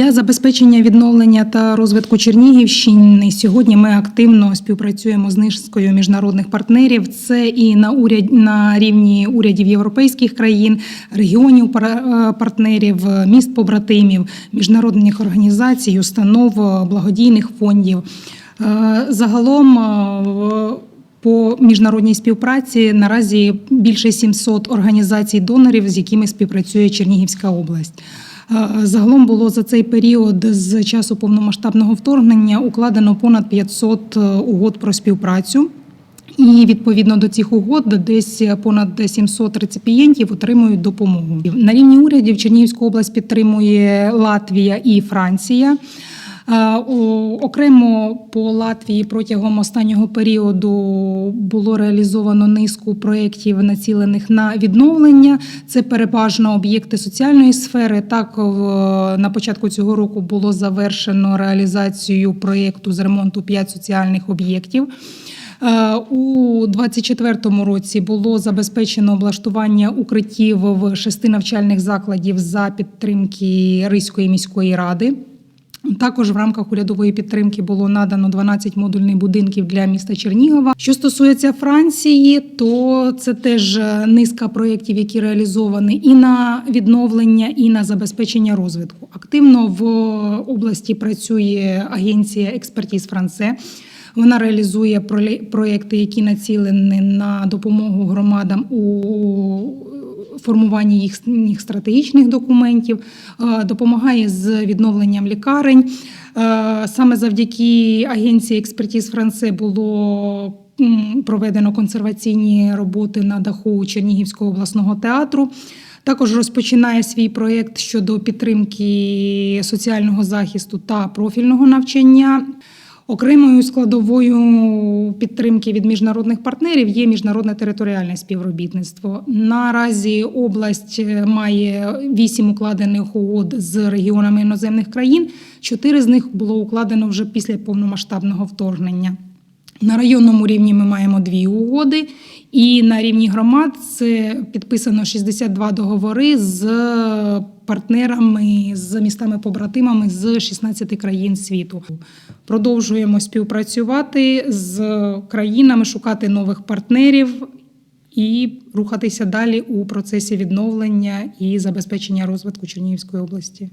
Для забезпечення відновлення та розвитку Чернігівщини сьогодні ми активно співпрацюємо з низкою міжнародних партнерів. Це і на уряд на рівні урядів європейських країн, регіонів е, партнерів, міст побратимів, міжнародних організацій, установ, благодійних фондів. Е, Загалом е, по міжнародній співпраці наразі більше 700 організацій донорів, з якими співпрацює Чернігівська область. Е, Загалом було за цей період з часу повномасштабного вторгнення укладено понад 500 угод про співпрацю. І відповідно до цих угод десь понад 700 реципієнтів отримують допомогу. На рівні урядів Чернігівську область підтримує Латвія і Франція. Окремо по Латвії протягом останнього періоду було реалізовано низку проєктів, націлених на відновлення. Це переважно об'єкти соціальної сфери. Так на початку цього року було завершено реалізацію проєкту з ремонту 5 соціальних об'єктів. У 2024 році було забезпечено облаштування укриттів в шести навчальних закладів за підтримки Ризької міської ради. Також в рамках урядової підтримки було надано 12 модульних будинків для міста Чернігова. Що стосується Франції, то це теж низка проєктів, які реалізовані і на відновлення, і на забезпечення розвитку. Активно в області працює агенція експертіз Франце. Вона реалізує проєкти, які націлені на допомогу громадам у формуванні їх, їх стратегічних документів, е, допомагає з відновленням лікарень. Е, Саме завдяки агенції експертіз Франце було проведено консерваційні роботи на даху Чернігівського обласного театру. Також розпочинає свій проєкт щодо підтримки соціального захисту та профільного навчання. Окремою складовою підтримки від міжнародних партнерів є міжнародне територіальне співробітництво. Наразі область е, має вісім укладених угод з регіонами іноземних країн. Чотири з них було укладено вже після повномасштабного вторгнення. На районному рівні ми маємо дві угоди, і на рівні громад це підписано 62 договори з партнерами, з містами-побратимами з 16 країн світу. Продовжуємо співпрацювати з країнами, шукати нових партнерів і рухатися далі у процесі відновлення і забезпечення розвитку Чернігівської області.